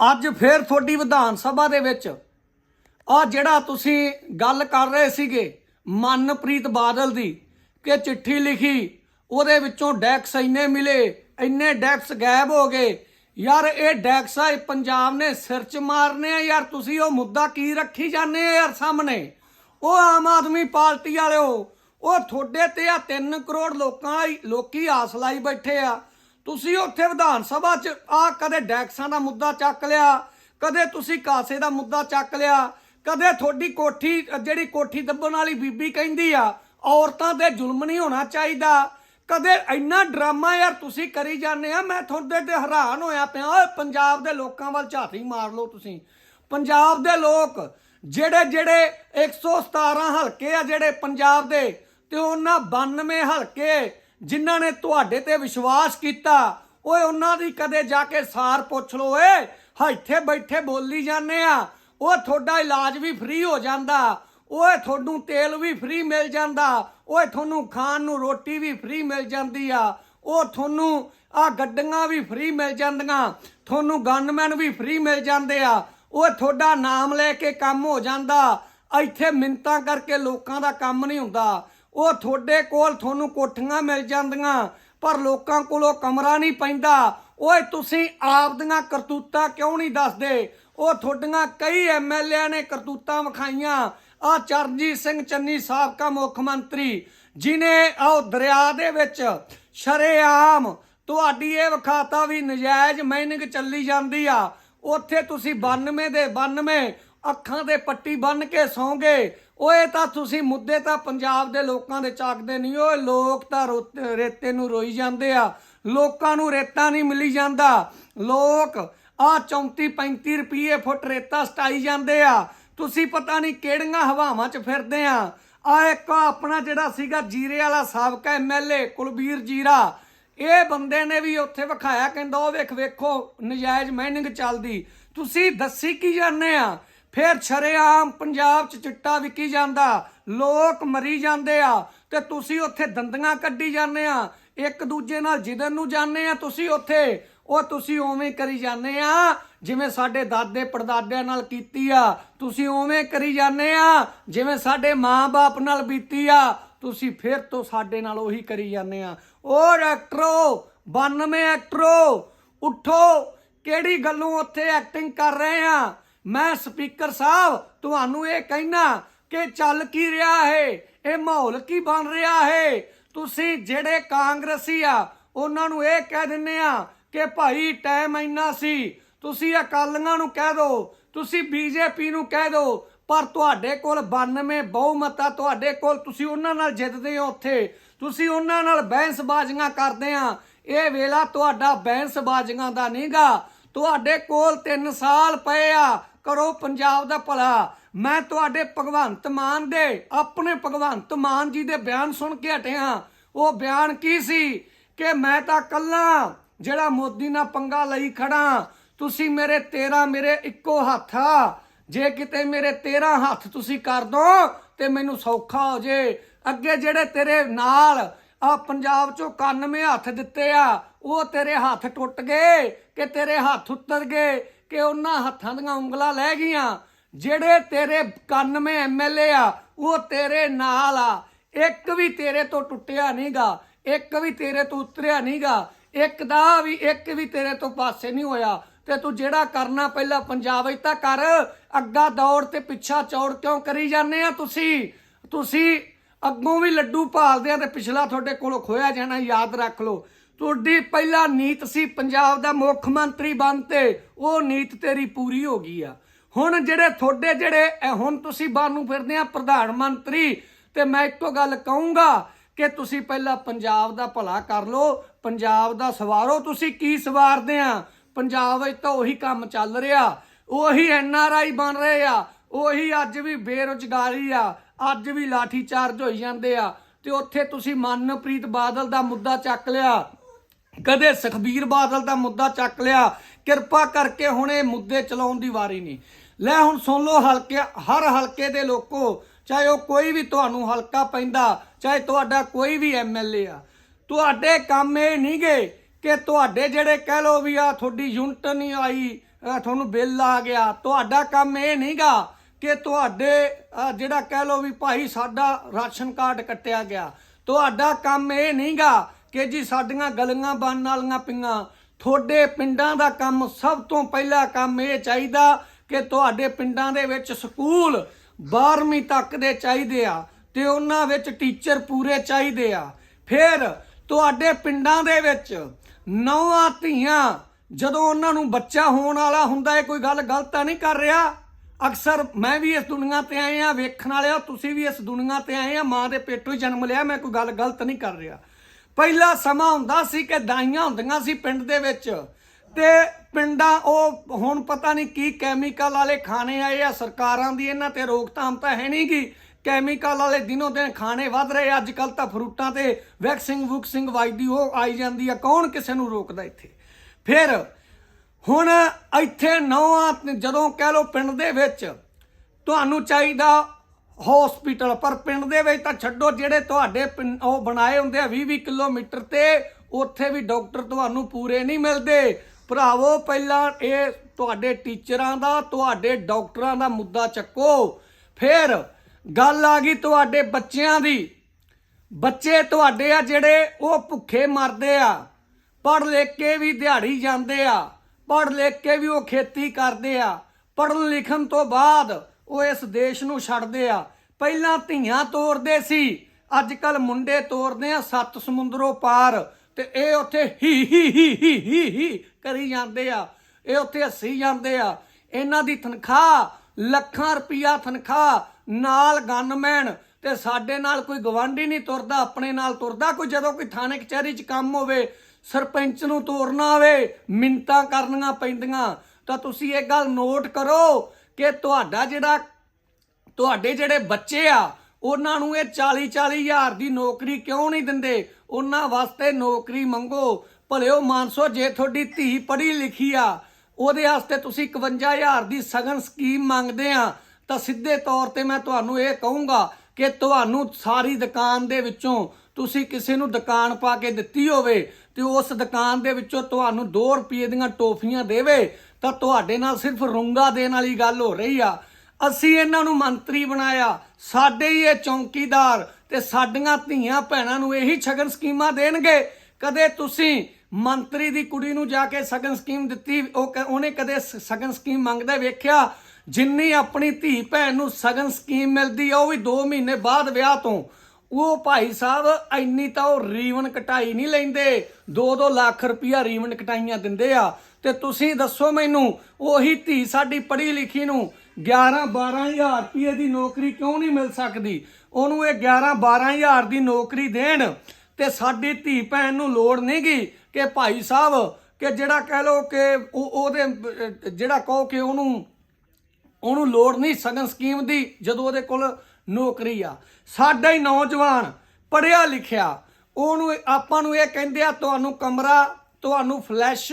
ਅੱਜ ਫੇਰ ਤੁਹਾਡੀ ਵਿਧਾਨ ਸਭਾ ਦੇ ਵਿੱਚ ਆ ਜਿਹੜਾ ਤੁਸੀਂ ਗੱਲ ਕਰ ਰਹੇ ਸੀਗੇ, ਮਨਪ੍ਰੀਤ ਬਾਦਲ ਦੀ, ਕਿ ਚਿੱਠੀ ਲਿਖੀ, ਉਹਦੇ ਵਿੱਚੋਂ ਡੈਕਸ ਇੰਨੇ ਮਿਲੇ, ਇੰਨੇ ਡੈਕਸ ਗਾਇਬ ਹੋ ਗਏ। ਯਾਰ, ਇਹ ਡੈਕਸ ਆ ਪੰਜਾਬ ਨੇ ਸਿਰ ਚ ਮਾਰਨੇ ਆ ਯਾਰ, ਤੁਸੀਂ ਉਹ ਮੁੱਦਾ ਕੀ ਰੱਖੀ ਜਾਂਦੇ ਆ ਯਾਰ ਸਾਹਮਣੇ? ਉਹ ਆਮ ਆਦਮੀ ਪਾਰਟੀ ਵਾਲਿਓ, ਉਹ ਤੁਹਾਡੇ ਤੇ ਆ 3 ਕਰੋੜ ਲੋਕਾਂ ਲਈ ਲੋਕੀ ਆਸ ਲਾਈ ਬੈਠੇ ਆ। ਤੁਸੀਂ ਉੱਥੇ ਵਿਧਾਨ ਸਭਾ 'ਚ ਆ, ਕਦੇ ਡੈਕਸਾਂ ਦਾ ਮੁੱਦਾ ਚੱਕ ਲਿਆ, ਕਦੇ ਤੁਸੀਂ ਕਾਸੇ ਦਾ ਮੁੱਦਾ ਚੱਕ ਲਿਆ, ਕਦੇ ਤੁਹਾਡੀ ਕੋਠੀ, ਜਿਹੜੀ ਕੋਠੀ ਦੱਬਣ ਵਾਲੀ ਬੀਬੀ ਕਹਿੰਦੀ ਆ, ਔਰਤਾਂ ਤੇ ਜ਼ੁਲਮ ਨਹੀਂ ਹੋਣਾ ਚਾਹੀਦਾ। ਕਦੇ ਇੰਨਾ ਡਰਾਮਾ ਯਾਰ ਤੁਸੀਂ ਕਰੀ ਜਾਂਦੇ ਆ, ਮੈਂ ਤੁਹਾਡੇ ਤੇ ਹੈਰਾਨ ਹੋਇਆ ਪਿਆ, ਓਏ, ਪੰਜਾਬ ਦੇ ਲੋਕਾਂ ਵੱਲ ਝਾਤੀ ਮਾਰ ਲਓ ਤੁਸੀਂ। ਪੰਜਾਬ ਦੇ ਲੋਕ ਜਿਹੜੇ ਜਿਹੜੇ 117 ਹਲਕੇ ਆ ਜਿਹੜੇ ਪੰਜਾਬ ਦੇ, ਤੇ ਉਹਨਾਂ 92 ਹਲਕੇ ਜਿਨ੍ਹਾਂ ਨੇ ਤੁਹਾਡੇ ਤੇ ਵਿਸ਼ਵਾਸ ਕੀਤਾ, ਓਏ ਉਹਨਾਂ ਦੀ ਕਦੇ ਜਾ ਕੇ ਸਾਰ ਪੁੱਛ ਲਓ, ਓਏ, ਹਾਂ ਇੱਥੇ ਬੈਠੇ ਬੋਲੀ ਜਾਂਦੇ ਆ ਉਹ ਤੁਹਾਡਾ ਇਲਾਜ ਵੀ ਫ੍ਰੀ ਹੋ ਜਾਂਦਾ, ਓਏ ਤੁਹਾਨੂੰ ਤੇਲ ਵੀ ਫ੍ਰੀ ਮਿਲ ਜਾਂਦਾ, ਓਏ ਤੁਹਾਨੂੰ ਖਾਣ ਨੂੰ ਰੋਟੀ ਵੀ ਫ੍ਰੀ ਮਿਲ ਜਾਂਦੀ ਆ ਉਹ ਤੁਹਾਨੂੰ ਆ ਗੱਡੀਆਂ ਵੀ ਫ੍ਰੀ ਮਿਲ ਜਾਂਦੀਆਂ, ਤੁਹਾਨੂੰ ਗਨਮੈਨ ਵੀ ਫ੍ਰੀ ਮਿਲ ਜਾਂਦੇ ਆ ਉਹ ਤੁਹਾਡਾ ਨਾਮ ਲੈ ਕੇ ਕੰਮ ਹੋ ਜਾਂਦਾ, ਇੱਥੇ ਮਿੰਤਾਂ ਕਰਕੇ ਲੋਕਾਂ ਦਾ ਕੰਮ ਨਹੀਂ ਹੁੰਦਾ ਉਹ ਤੁਹਾਡੇ ਕੋਲ ਤੁਹਾਨੂੰ ਕੋਠੀਆਂ ਮਿਲ ਜਾਂਦੀਆਂ, ਪਰ ਲੋਕਾਂ ਕੋਲੋਂ ਕਮਰਾ ਨਹੀਂ ਪੈਂਦਾ। ਓਏ, ਤੁਸੀਂ ਆਪ ਦੀਆਂ ਕਰਤੂਤਾਂ ਕਿਉਂ ਨਹੀਂ ਦੱਸਦੇ? ਉਹ ਤੁਹਾਡੀਆਂ ਕਈ ਐਮਐਲਏ ਨੇ ਕਰਤੂਤਾਂ ਵਿਖਾਈਆਂ। ਆ ਚਰਨਜੀਤ ਸਿੰਘ ਚੰਨੀ ਸਾਬਕਾ ਮੁੱਖ ਮੰਤਰੀ, ਜਿਨੇ ਉਹ ਦਰਿਆ ਦੇ ਵਿੱਚ ਸ਼ਰੇਆਮ ਤੁਹਾਡੀ ਇਹ ਵਿਖਾਤਾ ਵੀ ਨਜਾਇਜ਼ ਮਾਈਨਿੰਗ ਚੱਲੀ ਜਾਂਦੀ ਆ। ਉੱਥੇ ਤੁਸੀਂ 92 ਦੇ 92 ਅੱਖਾਂ ਦੇ ਪੱਟੀ ਬੰਨ ਕੇ ਸੌਂਗੇ। ਓਏ ਤਾਂ ਤੁਸੀਂ ਮੁੱਦੇ ਤਾਂ ਪੰਜਾਬ ਦੇ ਲੋਕਾਂ ਦੇ ਚੱਕਦੇ ਨਹੀਂ। ਓਏ ਲੋਕ ਤਾਂ ਰੋ- ਰੇਤੇ ਨੂੰ ਰੋਈ ਜਾਂਦੇ ਆ। ਲੋਕਾਂ ਨੂੰ ਰੇਤਾ ਨਹੀਂ ਮਿਲੀ ਜਾਂਦਾ। ਲੋਕ ਆ 34 35 ਰੁਪਏ ਫੁੱਟ ਰੇਤਾ ਸਟਾਈ ਜਾਂਦੇ ਆ। ਤੁਸੀਂ ਪਤਾ ਨਹੀਂ ਕਿਹੜੀਆਂ ਹਵਾਵਾਂ 'ਚ ਫਿਰਦੇ ਆ। ਆ ਇੱਕ ਆਪਣਾ ਜਿਹੜਾ ਸੀਗਾ ਜੀਰੇ ਵਾਲਾ ਸਾਬਕਾ ਐਮਐਲਏ ਕੁਲਬੀਰ ਜੀਰਾ। ਇਹ ਬੰਦੇ ਨੇ ਵੀ ਉੱਥੇ ਵਿਖਾਇਆ, ਕਹਿੰਦਾ ਉਹ ਵੇਖ, ਵੇਖੋ ਨਜਾਇਜ਼ ਮਾਈਨਿੰਗ ਚੱਲਦੀ। ਤੁਸੀਂ ਦੱਸੀ ਕੀ ਜਾਂਦੇ ਆ? ਫਿਰ ਛਰੇਆਮ ਪੰਜਾਬ 'ਚ ਚਿੱਟਾ ਵਿਕੀ ਜਾਂਦਾ, ਲੋਕ ਮਰੀ ਜਾਂਦੇ ਆ ਤੇ ਤੁਸੀਂ ਉੱਥੇ ਦੰਦੀਆਂ ਕੱਢੀ ਜਾਂਦੇ ਆ, ਇੱਕ ਦੂਜੇ ਨਾਲ ਜਿੱਦਨ ਨੂੰ ਜਾਂਦੇ ਆ ਤੁਸੀਂ ਉੱਥੇ, ਉਹ ਤੁਸੀਂ ਉਵੇਂ ਕਰੀ ਜਾਂਦੇ ਆ ਜਿਵੇਂ ਸਾਡੇ ਦਾਦੇ ਪੜਦਾਦਿਆਂ ਨਾਲ ਕੀਤੀ ਆ, ਤੁਸੀਂ ਉਵੇਂ ਕਰੀ ਜਾਂਦੇ ਆ ਜਿਵੇਂ ਸਾਡੇ ਮਾਂ-ਬਾਪ ਨਾਲ ਬੀਤੀ ਆ, ਤੁਸੀਂ ਫਿਰ ਤੋਂ ਸਾਡੇ ਨਾਲ ਉਹੀ ਕਰੀ ਜਾਂਦੇ ਆ। ਉਹ ਐਕਟਰੋ 92 ਐਕਟਰੋ ਉੱਠੋ, ਕਿਹੜੀ ਗੱਲੋਂ ਉੱਥੇ ਐਕਟਿੰਗ ਕਰ ਰਹੇ ਆ? ਮੈਂ ਸਪੀਕਰ ਸਾਹਿਬ, ਤੁਹਾਨੂੰ ਇਹ ਕਹਿਣਾ ਕਿ ਚੱਲ ਕੀ ਰਿਹਾ ਹੈ? ਇਹ ਮਾਹੌਲ ਕੀ ਬਣ ਰਿਹਾ ਹੈ? ਤੁਸੀਂ ਜਿਹੜੇ ਕਾਂਗਰਸੀ ਆ, ਉਹਨਾਂ ਨੂੰ ਇਹ ਕਹਿ ਦਿੰਨੇ ਆ ਕਿ ਭਾਈ ਟਾਈਮ ਇੰਨਾ ਸੀ, ਤੁਸੀਂ ਅਕਾਲੀਆਂ ਨੂੰ ਕਹਿ ਦਿਓ ਤੁਸੀਂ ਬੀਜੇਪੀ ਨੂੰ ਕਹਿ ਦਿਓ ਪਰ ਤੁਹਾਡੇ ਕੋਲ 92 ਬਹੁਮਤ ਆ, ਤੁਹਾਡੇ ਕੋਲ ਤੁਸੀਂ ਉਹਨਾਂ ਨਾਲ ਜਿੱਤਦੇ ਹੋ ਉੱਥੇ। ਤੁਸੀਂ ਉਹਨਾਂ ਨਾਲ ਬਹਿਸਬਾਜ਼ੀਆਂ ਕਰਦੇ ਆ। ਇਹ ਵੇਲਾ ਤੁਹਾਡਾ ਬਹਿਸਬਾਜ਼ੀਆਂ ਦਾ ਨਹੀਂਗਾ ਤੁਹਾਡੇ ਕੋਲ 3 ਸਾਲ ਪਏ ਆ ਕਰੋ ਪੰਜਾਬ ਦਾ ਭਲਾ। ਮੈਂ ਤੁਹਾਡੇ ਭਗਵੰਤ ਮਾਨ ਦੇ, ਆਪਣੇ ਭਗਵੰਤ ਮਾਨ ਜੀ ਦੇ ਬਿਆਨ ਸੁਣ ਕੇ ਹਟਿਆ। ਉਹ ਬਿਆਨ ਕੀ ਸੀ? ਕਿ ਮੈਂ ਤਾਂ ਕੱਲਾ, ਜਿਹੜਾ ਮੋਦੀ ਨਾਲ ਪੰਗਾ ਲਈ ਖੜਾ। ਤੁਸੀਂ ਮੇਰੇ 13 ਮੇਰੇ ਇੱਕੋ ਹੱਥ ਆ। ਜੇ ਕਿਤੇ ਮੇਰੇ 13 ਹੱਥ ਤੁਸੀਂ ਕਰ ਦੋ, ਤੇ ਮੈਨੂੰ ਸੌਖਾ ਹੋ ਜੇ। ਅੱਗੇ ਜਿਹੜੇ ਤੇਰੇ ਨਾਲ ਆ ਪੰਜਾਬ ਚੋਂ 91 ਹੱਥ ਦਿੱਤੇ ਆ, ਉਹ ਤੇਰੇ ਹੱਥ ਟੁੱਟ ਗਏ ਕਿ ਤੇਰੇ ਹੱਥ ਉੱਤਰ ਗਏ? ਕਿ ਉਹਨਾਂ ਹੱਥਾਂ ਦੀਆਂ ਉਂਗਲਾਂ ਲੈ ਗਈਆਂ। ਜਿਹੜੇ ਤੇਰੇ 91 ਐਮਐਲਏ ਆ, ਉਹ ਤੇਰੇ ਨਾਲ ਆ। ਇੱਕ ਵੀ ਤੇਰੇ ਤੋਂ ਟੁੱਟਿਆ ਨਹੀਂਗਾ। ਇੱਕ ਵੀ ਤੇਰੇ ਤੋਂ ਉਤਰਿਆ ਨਹੀਂਗਾ। ਇੱਕ ਦਾ ਵੀ, ਇੱਕ ਵੀ ਤੇਰੇ ਤੋਂ ਪਾਸੇ ਨਹੀਂ ਹੋਇਆ। ਤੇ ਤੂੰ ਜਿਹੜਾ ਕਰਨਾ ਪਹਿਲਾਂ ਪੰਜਾਬ ਵਿੱਚ ਤਾਂ ਕਰ। ਅੱਗਾ ਦੌੜ ਤੇ ਪਿੱਛਾ ਚੌੜ ਕਿਉਂ ਕਰੀ ਜਾਂਦੇ ਆ ਤੁਸੀਂ? ਤੁਸੀਂ ਅੱਗੋਂ ਵੀ ਲੱਡੂ ਭਾਲਦੇ ਆ ਤੇ ਪਿਛਲਾ ਤੁਹਾਡੇ ਕੋਲੋਂ ਖੋਇਆ ਜਾਣਾ, ਯਾਦ ਰੱਖ ਲਓ। ਤੁਹਾਡੀ ਪਹਿਲਾ ਨੀਤ ਸੀ ਪੰਜਾਬ ਦਾ ਮੁੱਖ ਮੰਤਰੀ ਬਣ ਤੇ, ਉਹ ਨੀਤ ਤੇਰੀ ਪੂਰੀ ਹੋ ਗਈ ਆ। ਹੁਣ ਜਿਹੜੇ ਤੁਹਾਡੇ ਜਿਹੜੇ ਹੁਣ ਤੁਸੀਂ ਬਾਹਰ ਨੂੰ ਫਿਰਦੇ ਆ ਪ੍ਰਧਾਨ ਮੰਤਰੀ, ਤੇ ਮੈਂ ਇੱਕੋ ਗੱਲ ਕਹੂੰਗਾ ਕਿ ਤੁਸੀਂ ਪਹਿਲਾਂ ਪੰਜਾਬ ਦਾ ਭਲਾ ਕਰ ਲਓ, ਪੰਜਾਬ ਦਾ ਸਵਾਰੋ। ਤੁਸੀਂ ਕੀ ਸਵਾਰਦੇ ਆ? ਪੰਜਾਬ ਵਿੱਚ ਤਾਂ ਉਹੀ ਕੰਮ ਚੱਲ ਰਿਹਾ, ਉਹੀ ਐਨ ਆਰ ਆਈ ਬਣ ਰਹੇ ਆ, ਉਹੀ ਅੱਜ ਵੀ ਬੇਰੁਜ਼ਗਾਰੀ ਆ, ਅੱਜ ਵੀ ਲਾਠੀ ਚਾਰਜ ਹੋਈ ਜਾਂਦੇ ਆ, ਤੇ ਉੱਥੇ ਤੁਸੀਂ ਮਨਪ੍ਰੀਤ ਬਾਦਲ ਦਾ ਮੁੱਦਾ ਚੱਕ ਲਿਆ। ਕਦੇ ਸੁਖਬੀਰ ਬਾਦਲ ਦਾ ਮੁੱਦਾ ਚੱਕ ਲਿਆ, ਕਿਰਪਾ ਕਰਕੇ ਹੁਣ ਇਹ ਮੁੱਦੇ ਚਲਾਉਣ ਦੀ ਵਾਰੀ ਨਹੀਂ। ਲੈ ਹੁਣ ਸੁਣ ਲਓ ਹਲਕੇ, ਹਰ ਹਲਕੇ ਦੇ ਲੋਕੋ, ਚਾਹੇ ਉਹ ਕੋਈ ਵੀ ਤੁਹਾਨੂੰ ਹਲਕਾ ਪੈਂਦਾ, ਚਾਹੇ ਤੁਹਾਡਾ ਕੋਈ ਵੀ ਐਮਐਲਏ ਆ। ਤੁਹਾਡੇ ਕੰਮ ਇਹ ਨਹੀਂ ਨਹੀਂਗੇ ਕਿ ਤੁਹਾਡੇ ਜਿਹੜੇ ਕਹਿ ਲੋ ਵੀ ਆ ਤੁਹਾਡੀ ਯੂਨਿਟ ਨਹੀਂ ਆਈ ਤੁਹਾਨੂੰ ਬਿੱਲ ਆ ਗਿਆ। ਤੁਹਾਡਾ ਕੰਮ ਇਹ ਨਹੀਂਗਾ ਕਿ ਤੁਹਾਡੇ ਜਿਹੜਾ ਕਹਿ ਲੋ ਵੀ ਭਾਈ ਸਾਡਾ ਰਾਸ਼ਨ ਕਾਰਡ ਕੱਟਿਆ ਗਿਆ। ਤੁਹਾਡਾ ਕੰਮ ਇਹ ਨਹੀਂਗਾ ਕਿ ਜੀ ਸਾਡੀਆਂ ਗਲੀਆਂ ਬਣਨ ਵਾਲੀਆਂ ਪਈਆਂ। ਤੁਹਾਡੇ ਪਿੰਡਾਂ ਦਾ ਕੰਮ ਸਭ ਤੋਂ ਪਹਿਲਾ ਕੰਮ ਇਹ ਚਾਹੀਦਾ ਕਿ ਤੁਹਾਡੇ ਪਿੰਡਾਂ ਦੇ ਵਿੱਚ ਸਕੂਲ 12ਵੀਂ ਤੱਕ ਦੇ ਚਾਹੀਦੇ ਆ ਤੇ ਉਹਨਾਂ ਵਿੱਚ ਟੀਚਰ ਪੂਰੇ ਚਾਹੀਦੇ ਆ। ਫਿਰ ਤੁਹਾਡੇ ਪਿੰਡਾਂ ਦੇ ਵਿੱਚ ਨੌਵਾਂ ਧੀਆਂ, ਜਦੋਂ ਉਹਨਾਂ ਨੂੰ ਬੱਚਾ ਹੋਣ ਵਾਲਾ ਹੁੰਦਾ ਹੈ ਕੋਈ ਗੱਲ ਗਲਤ ਤਾਂ ਨਹੀਂ ਕਰ ਰਿਹਾ? ਅਕਸਰ ਮੈਂ ਵੀ ਇਸ ਦੁਨੀਆ ਤੇ ਆਏ ਆ, ਵੇਖਣ ਵਾਲਿਆ, ਤੁਸੀਂ ਵੀ ਇਸ ਦੁਨੀਆ ਤੇ ਆਏ ਆ, ਮਾਂ ਦੇ ਪੇਟੋਂ ਹੀ ਜਨਮ ਲਿਆ, ਮੈਂ ਕੋਈ ਗੱਲ ਗਲਤ ਨਹੀਂ ਕਰ ਰਿਹਾ। ਪਹਿਲਾ ਸਮਾਂ ਹੁੰਦਾ ਸੀ ਕਿ ਦਾਈਆਂ ਹੁੰਦੀਆਂ ਸੀ ਪਿੰਡ ਦੇ ਵਿੱਚ। ਤੇ ਪਿੰਡਾਂ ਉਹ ਹੁਣ ਪਤਾ ਨਹੀਂ ਕੀ ਕੈਮੀਕਲ ਵਾਲੇ ਖਾਣੇ ਆਏ ਆ, ਸਰਕਾਰਾਂ ਦੀ ਇਹਨਾਂ ਤੇ ਰੋਕਥਾਮ ਤਾਂ ਹੈ ਨਹੀਂ ਗੀ। ਕੈਮੀਕਲ ਵਾਲੇ ਦਿਨੋਂ ਦਿਨ ਖਾਣੇ ਵੱਧ ਰਹੇ ਅੱਜ ਕੱਲ ਤਾਂ ਫਰੂਟਾਂ ਤੇ ਵੈਕਸਿੰਗ, ਵੁਕਸਿੰਗ ਵਾਜਦੀ ਉਹ ਆਈ ਜਾਂਦੀ ਆ, ਕੌਣ ਕਿਸੇ ਨੂੰ ਰੋਕਦਾ ਇੱਥੇ? ਫਿਰ ਹੁਣ ਇੱਥੇ ਨੌਆਂ ਜਦੋਂ ਕਹਿ ਲੋ ਪਿੰਡ ਦੇ ਵਿੱਚ ਤੁਹਾਨੂੰ ਚਾਹੀਦਾ ਹਸਪੀਟਲ, ਪਰ ਪਿੰਡ ਦੇ ਵਿੱਚ ਤਾਂ ਛੱਡੋ, ਜਿਹੜੇ ਤੁਹਾਡੇ ਪਿੰਡ- ਉਹ ਬਣਾਏ ਹੁੰਦੇ ਆ 20-20 ਕਿਲੋਮੀਟਰ ਤੇ, ਉੱਥੇ ਵੀ ਡਾਕਟਰ ਤੁਹਾਨੂੰ ਪੂਰੇ ਨਹੀਂ ਮਿਲਦੇ। ਭਰਾਵੋ, ਪਹਿਲਾਂ ਇਹ ਤੁਹਾਡੇ ਟੀਚਰਾਂ ਦਾ, ਤੁਹਾਡੇ ਡਾਕਟਰਾਂ ਦਾ ਮੁੱਦਾ ਚੱਕੋ। ਫਿਰ ਗੱਲ ਆ ਗਈ ਤੁਹਾਡੇ ਬੱਚਿਆਂ ਦੀ। ਬੱਚੇ ਤੁਹਾਡੇ ਆ ਜਿਹੜੇ ਉਹ ਭੁੱਖੇ ਮਰਦੇ ਆ। ਪੜ੍ਹ ਲਿਖ ਕੇ ਵੀ ਦਿਹਾੜੀ ਜਾਂਦੇ ਆ। ਪੜ੍ਹ ਲਿਖ ਕੇ ਵੀ ਉਹ ਖੇਤੀ ਕਰਦੇ ਆ। ਪੜ੍ਹਨ ਲਿਖਣ ਤੋਂ ਬਾਅਦ ਉਹ ਇਸ ਦੇਸ਼ ਨੂੰ ਛੱਡਦੇ ਆ। ਪਹਿਲਾਂ ਧੀਆਂ ਤੋਰਦੇ ਸੀ ਅੱਜ ਕੱਲ ਮੁੰਡੇ ਤੋਰਦੇ ਆ, ਸੱਤ ਸਮੁੰਦਰੋਂ ਪਾਰ। ਤੇ ਇਹ ਉੱਥੇ ਹੀ ਹੀ ਹੀ ਹੀ ਹੀ ਹੀ ਕਰੀ ਜਾਂਦੇ ਆ। ਇਹ ਉੱਥੇ ਹੱਸੀ ਜਾਂਦੇ ਆ। ਇਹਨਾਂ ਦੀ ਤਨਖਾਹ, ਲੱਖਾਂ ਰੁਪਈਆ ਤਨਖਾਹ, ਨਾਲ ਗਨਮੈਨ। ਤੇ ਸਾਡੇ ਨਾਲ ਕੋਈ ਗਵਾਂਢੀ ਨਹੀਂ ਤੁਰਦਾ, ਆਪਣੇ ਨਾਲ ਤੁਰਦਾ ਕੋਈ, ਜਦੋਂ ਕੋਈ ਥਾਣੇ ਕਚਹਿਰੀ 'ਚ ਕੰਮ ਹੋਵੇ, ਸਰਪੰਚ ਨੂੰ ਤੋਰਨਾ ਹੋਵੇ ਮਿੰਤਾਂ ਕਰਨੀਆਂ ਪੈਂਦੀਆਂ। ਤਾਂ ਤੁਸੀਂ ਇਹ ਗੱਲ ਨੋਟ ਕਰੋ ਕਿ ਤੁਹਾਡਾ ਜਿਹੜਾ, ਤੁਹਾਡੇ ਜਿਹੜੇ ਬੱਚੇ ਆ, ਉਹਨਾਂ ਨੂੰ ਇਹ 40 40 ਹਜ਼ਾਰ ਦੀ ਨੌਕਰੀ ਕਿਉਂ ਨਹੀਂ ਦਿੰਦੇ? ਉਹਨਾਂ ਵਾਸਤੇ ਨੌਕਰੀ ਮੰਗੋ। ਭਲਿਓ ਮਾਨਸੋ, ਜੇ ਤੁਹਾਡੀ ਧੀ ਪੜ੍ਹੀ ਲਿਖੀ ਆ, ਉਹਦੇ ਵਾਸਤੇ ਤੁਸੀਂ 51000 ਦੀ ਸਗਨ ਸਕੀਮ ਮੰਗਦੇ ਆ, ਤਾਂ ਸਿੱਧੇ ਤੌਰ ਤੇ ਮੈਂ ਤੁਹਾਨੂੰ ਇਹ ਕਹੂੰਗਾ ਕਿ ਤੁਹਾਨੂੰ ਸਾਰੀ ਦੁਕਾਨ ਦੇ ਵਿੱਚੋਂ ਤੁਸੀਂ ਕਿਸੇ ਨੂੰ ਦੁਕਾਨ ਪਾ ਕੇ ਦਿੱਤੀ ਹੋਵੇ ਤੇ ਉਸ ਦੁਕਾਨ ਦੇ ਵਿੱਚੋਂ ਤੁਹਾਨੂੰ 2 ਰੁਪਏ ਦੀਆਂ ਟੋਫੀਆਂ ਦੇਵੇ, ਤਾਂ ਤੁਹਾਡੇ ਨਾਲ ਸਿਰਫ ਰੁੰਗਾ ਦੇਣ ਵਾਲੀ ਗੱਲ ਹੋ ਰਹੀ ਆ। ਅਸੀਂ ਇਹਨਾਂ ਨੂੰ ਮੰਤਰੀ ਬਣਾਇਆ, ਸਾਡੇ ਹੀ ਇਹ ਚੌਂਕੀਦਾਰ ਤੇ ਸਾਡੀਆਂ ਧੀਆਂ ਭੈਣਾਂ ਨੂੰ ਇਹੀ ਛਗਨ ਸਕੀਮਾਂ ਦੇਣਗੇ। ਕਦੇ ਤੁਸੀਂ ਮੰਤਰੀ ਦੀ ਕੁੜੀ ਨੂੰ ਜਾ ਕੇ ਸਗਨ ਸਕੀਮ ਦਿੱਤੀ, ਉਹ ਕ- ਉਹਨੇ ਕਦੇ ਸਗਨ ਸਕੀਮ ਮੰਗਦਾ ਵੇਖਿਆ? ਜਿੰਨੀ ਆਪਣੀ ਧੀ ਭੈਣ ਨੂੰ ਸਗਨ ਸਕੀਮ ਮਿਲਦੀ ਆ, ਉਹ ਵੀ 2 ਮਹੀਨੇ ਬਾਅਦ ਵਿਆਹ ਤੋਂ। ਉਹ ਭਾਈ ਸਾਹਿਬ, ਇੰਨੀ ਤਾਂ ਉਹ ਰੀਵਨ ਕਟਾਈ ਨਹੀਂ ਲੈਂਦੇ। 2-2 ਲੱਖ ਰੁਪਇਆ ਰੀਵਨ ਕਟਾਈਆਂ ਦਿੰਦੇ ਆ। ਤੇ ਤੁਸੀਂ ਦੱਸੋ ਮੈਨੂੰ, ਉਹੀ ਧੀ ਸਾਡੀ ਪੜ੍ਹੀ ਲਿਖੀ ਨੂੰ 11-12000 ਰੁਪਏ ਦੀ ਨੌਕਰੀ ਕਿਉਂ ਨਹੀਂ ਮਿਲ ਸਕਦੀ? ਉਹਨੂੰ ਇਹ 11-12000 ਦੀ ਨੌਕਰੀ ਦੇਣ ਤੇ ਸਾਡੀ ਧੀ ਭੈਣ ਨੂੰ ਲੋੜ ਨਹੀਂਗੀ ਕਿ ਭਾਈ ਸਾਹਿਬ, ਕਿ ਜਿਹੜਾ ਕਹਿ ਲੋ ਕਿ ਉਹ ਉਹਦੇ ਜਿਹੜਾ ਕਹੋ ਕਿ ਉਹਨੂੰ ਉਹਨੂੰ ਲੋੜ ਨਹੀਂ ਸਗਨ ਸਕੀਮ ਦੀ, ਜਦੋਂ ਉਹਦੇ ਕੋਲ ਨੌਕਰੀ ਆ। ਸਾਡਾ ਹੀ ਨੌਜਵਾਨ ਪੜਿਆ ਲਿਖਿਆ। ਉਹਨੂੰ ਆਪਾਂ ਨੂੰ ਇਹ ਕਹਿੰਦੇ ਆ, ਤੁਹਾਨੂੰ ਕਮਰਾ, ਤੁਹਾਨੂੰ ਫਲੈਸ਼,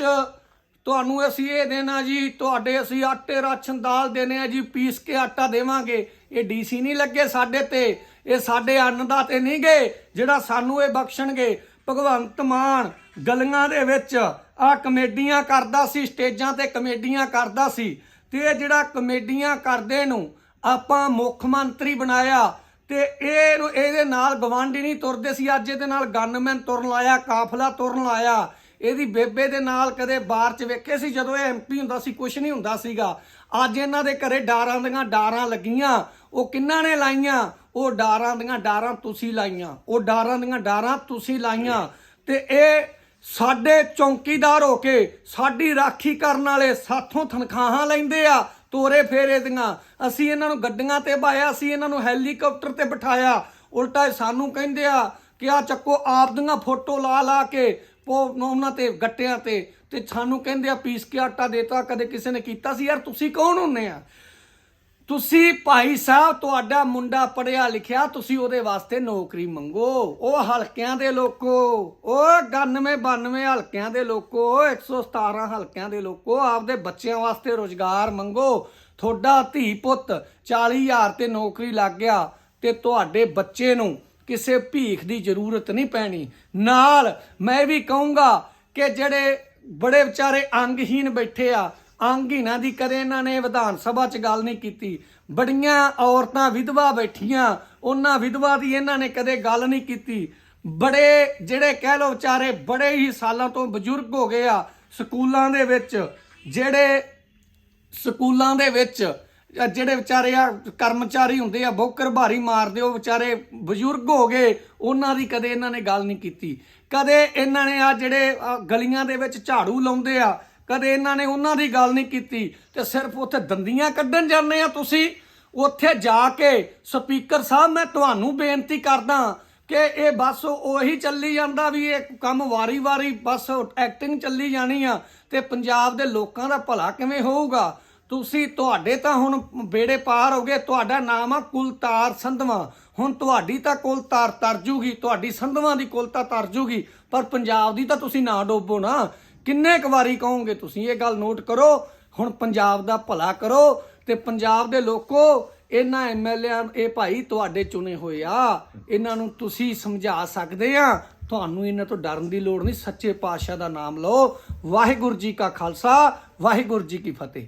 ਤੁਹਾਨੂੰ ਅਸੀਂ ਇਹ ਦੇਣਾ ਜੀ, ਤੁਹਾਡੇ ਅਸੀਂ ਆਟੇ ਰਾਸ਼ਨ ਦਾਲ ਦੇਣੇ ਆ ਜੀ, ਪੀਸ ਕੇ ਆਟਾ ਦੇਵਾਂਗੇ। ਇਹ ਡੀਸੀ ਨਹੀਂ ਲੱਗੇ ਸਾਡੇ ਤੇ। ਇਹ ਸਾਡੇ ਅੰਨ ਦਾ ਅੰਨਦਾਤੇ ਨਹੀਂ ਗਏ, ਜਿਹੜਾ ਸਾਨੂੰ ਇਹ ਬਖਸ਼ਣਗੇ। ਭਗਵੰਤ ਮਾਨ ਗਲੀਆਂ ਦੇ ਵਿੱਚ ਆ ਕਮੇਡੀਆਂ ਕਰਦਾ ਸੀ, ਸਟੇਜਾਂ ਤੇ ਕਮੇਡੀਆਂ ਕਰਦਾ ਸੀ। ਤੇ ਇਹ ਜਿਹੜਾ ਕਮੇਡੀਆਂ ਕਰਦੇ ਨੂੰ ਆਪਾਂ ਮੁੱਖ ਮੰਤਰੀ ਬਣਾਇਆ ਤੇ ਇਹ ਇਹਦੇ ਨਾਲ ਗਵਾਂਢੀ ਨਹੀਂ ਤੁਰਦੇ ਸੀ। ਅੱਜ ਇਹਦੇ ਨਾਲ ਗਨਮੈਨ ਤੁਰਨ ਲਾਇਆ, ਕਾਫਲਾ ਤੁਰਨ ਲਾਇਆ। ਇਹਦੀ ਬੇਬੇ ਦੇ ਨਾਲ ਕਦੇ ਬਾਹਰ ਚ ਵੇਖੇ ਸੀ? ਜਦੋਂ ਇਹ ਐਮਪੀ ਹੁੰਦਾ ਸੀ ਕੁਝ ਨਹੀਂ ਹੁੰਦਾ ਸੀਗਾ। ਅੱਜ ਇਹਨਾਂ ਦੇ ਘਰੇ ਡਾਰਾਂ ਦੀਆਂ ਡਾਰਾਂ ਲੱਗੀਆਂ। ਉਹ ਕਿੰਨਾਂ ਨੇ ਲਾਈਆਂ? ਉਹ ਡਾਰਾਂ ਦੀਆਂ ਡਾਰਾਂ ਤੁਸੀਂ ਲਾਈਆਂ। ਉਹ ਡਾਰਾਂ ਦੀਆਂ ਡਾਰਾਂ ਤੁਸੀਂ ਲਾਈਆਂ। ਤੇ ਇਹ ਸਾਡੇ ਚੌਂਕੀਦਾਰ ਹੋ ਕੇ ਸਾਡੀ ਰਾਖੀ ਕਰਨ ਵਾਲੇ ਸਾਥੋਂ ਤਨਖਾਹਾਂ ਲੈਂਦੇ ਆ। ਤੋਰੇ ਫੇਰੇ ਦੀਆਂ। ਅਸੀਂ ਇਹਨਾਂ ਨੂੰ ਗੱਡੀਆਂ ਤੇ ਬਾਇਆ, ਅਸੀਂ ਇਹਨਾਂ ਨੂੰ ਹੈਲੀਕਾਪਟਰ ਤੇ ਬਿਠਾਇਆ। ਉਲਟਾ ਸਾਨੂੰ ਕਹਿੰਦੇ ਆ ਕਿ ਆ ਚੱਕੋ, ਆਪ ਦੀਆਂ ਫੋਟੋ ਲਾ ਲਾ ਕੇ ਪੋ- ਉਹਨਾਂ ਤੇ ਗੱਟਿਆਂ ਤੇ। ਤੇ ਸਾਨੂੰ ਕਹਿੰਦੇ ਆ, ਪੀਸ ਕੇ ਆਟਾ ਦੇਤਾ, ਕਦੇ ਕਿਸੇ ਨੇ ਕੀਤਾ ਸੀ? ਯਾਰ ਤੁਸੀਂ ਕੌਣ ਹੁੰਨੇ ਆ? ਤੁਸੀਂ ਭਾਈ ਸਾਹਿਬ, ਤੁਹਾਡਾ ਮੁੰਡਾ ਪੜਿਆ ਲਿਖਿਆ, ਤੁਸੀਂ ਉਹਦੇ ਵਾਸਤੇ ਨੌਕਰੀ ਮੰਗੋ। ਉਹ ਹਲਕਿਆਂ ਦੇ ਲੋਕੋ, ਉਹ 91 92 ਹਲਕਿਆਂ ਦੇ ਲੋਕੋ 117 ਹਲਕਿਆਂ ਦੇ ਲੋਕੋ, ਆਪਦੇ ਬੱਚਿਆਂ ਵਾਸਤੇ ਰੋਜ਼ਗਾਰ ਮੰਗੋ। ਤੁਹਾਡਾ ਧੀ ਪੁੱਤ 40000 ਤੇ ਨੌਕਰੀ ਲੱਗ ਗਿਆ ਤੇ ਤੁਹਾਡੇ ਬੱਚੇ ਨੂੰ ਕਿਸੇ ਭੀਖ ਦੀ ਜ਼ਰੂਰਤ ਨਹੀਂ ਪੈਣੀ। ਨਾਲ ਮੈਂ ਵੀ ਕਹੂੰਗਾ ਕਿ ਜਿਹੜੇ ਬੜੇ ਵਿਚਾਰੇ ਅੰਗਹੀਨ ਬੈਠੇ ਆ ਅੰਗਹੀਨਾਂ ਦੀ ਕਦੇ ਇਹਨਾਂ ਨੇ, ਵਿਧਾਨ ਸਭਾ 'ਚ ਗੱਲ ਨਹੀਂ ਕੀਤੀ। ਬੜੀਆਂ ਔਰਤਾਂ ਵਿਧਵਾ ਬੈਠੀਆਂ, ਉਹਨਾਂ ਵਿਧਵਾ ਦੀ ਇਹਨਾਂ ਨੇ ਕਦੇ ਗੱਲ ਨਹੀਂ ਕੀਤੀ। ਬੜੇ, ਜਿਹੜੇ ਕਹਿ ਲੋ ਵਿਚਾਰੇ, ਬੜੇ ਹੀ ਸਾਲਾਂ ਤੋਂ ਬਜ਼ੁਰਗ ਹੋ ਗਏ ਆ ਸਕੂਲਾਂ ਦੇ ਵਿੱਚ, ਜਿਹੜੇ ਸਕੂਲਾਂ ਦੇ ਵਿੱਚ ਜਿਹੜੇ ਵਿਚਾਰੇ ਆ ਕਰਮਚਾਰੀ ਹੁੰਦੇ ਆ, ਬੋਕਰ ਭਾਰੀ ਮਾਰਦੇ, ਉਹ ਵਿਚਾਰੇ ਬਜ਼ੁਰਗ ਹੋ ਗਏ, ਉਹਨਾਂ ਦੀ ਕਦੇ ਇਹਨਾਂ ਨੇ ਗੱਲ ਨਹੀਂ ਕੀਤੀ। ਕਦੇ ਇਹਨਾਂ ਨੇ ਆ ਜਿਹੜੇ ਗਲੀਆਂ ਦੇ ਵਿੱਚ ਝਾੜੂ ਲਾਉਂਦੇ ਆ ਕਦੇ ਇਹਨਾਂ ਨੇ ਉਹਨਾਂ ਦੀ ਗੱਲ ਨਹੀਂ ਕੀਤੀ ਤੇ ਸਿਰਫ ਉੱਥੇ ਦੰਦੀਆਂ ਕੱਢਣ ਜਾਂਦੇ ਆ ਤੁਸੀਂ। ਉੱਥੇ ਜਾ ਕੇ ਸਪੀਕਰ ਸਾਹਿਬ, ਮੈਂ ਤੁਹਾਨੂੰ ਬੇਨਤੀ ਕਰਦਾ ਕਿ ਇਹ ਬਸ ਉਹੀ ਚੱਲੀ ਜਾਂਦਾ ਵੀ ਇਹ ਕੰਮ ਵਾਰੀ-ਵਾਰੀ ਬਸ ਐਕਟਿੰਗ ਚੱਲੀ ਜਾਣੀ ਆ ਤੇ ਪੰਜਾਬ ਦੇ ਲੋਕਾਂ ਦਾ ਭਲਾ ਕਿਵੇਂ ਹੋਊਗਾ? ਤੁਸੀਂ ਤੁਹਾਡੇ ਤਾਂ ਹੁਣ ਬੇੜੇ ਪਾਰ ਹੋ ਗਏ, ਤੁਹਾਡਾ ਨਾਮ ਆ ਕੁਲਤਾਰ ਸੰਧਵਾ। ਹੁਣ ਤੁਹਾਡੀ ਤਾਂ ਕੁਲਤਾਰ ਤਰ ਜੂਗੀ, ਤੁਹਾਡੀ ਸੰਧਵਾ ਦੀ ਕੁਲਤਾ ਤਰ ਜੂਗੀ, ਪਰ ਪੰਜਾਬ ਦੀ ਤਾਂ ਤੁਸੀਂ ਨਾ ਡੋਬੋ ਨਾ। ਕਿੰਨੇ ਕੁ ਵਾਰੀ ਕਹੋਗੇ ਤੁਸੀਂ ਇਹ ਗੱਲ ਨੋਟ ਕਰੋ, ਹੁਣ ਪੰਜਾਬ ਦਾ ਭਲਾ ਕਰੋ ਤੇ ਪੰਜਾਬ ਦੇ ਲੋਕੋ, ਇਹਨਾਂ ਐਮਐਲਏ ਇਹ ਭਾਈ ਤੁਹਾਡੇ ਚੁਣੇ ਹੋਏ ਆ, ਇਹਨਾਂ ਨੂੰ ਤੁਸੀਂ ਸਮਝਾ ਸਕਦੇ ਆ। ਤੁਹਾਨੂੰ ਇਹਨਾਂ ਤੋਂ ਡਰਨ ਦੀ ਲੋੜ ਨਹੀਂ, ਸੱਚੇ ਪਾਤਸ਼ਾਹ ਦਾ ਨਾਮ ਲਓ। ਵਾਹਿਗੁਰੂ ਜੀ ਕਾ ਖਾਲਸਾ, ਵਾਹਿਗੁਰੂ ਜੀ ਕੀ ਫਤਿਹ।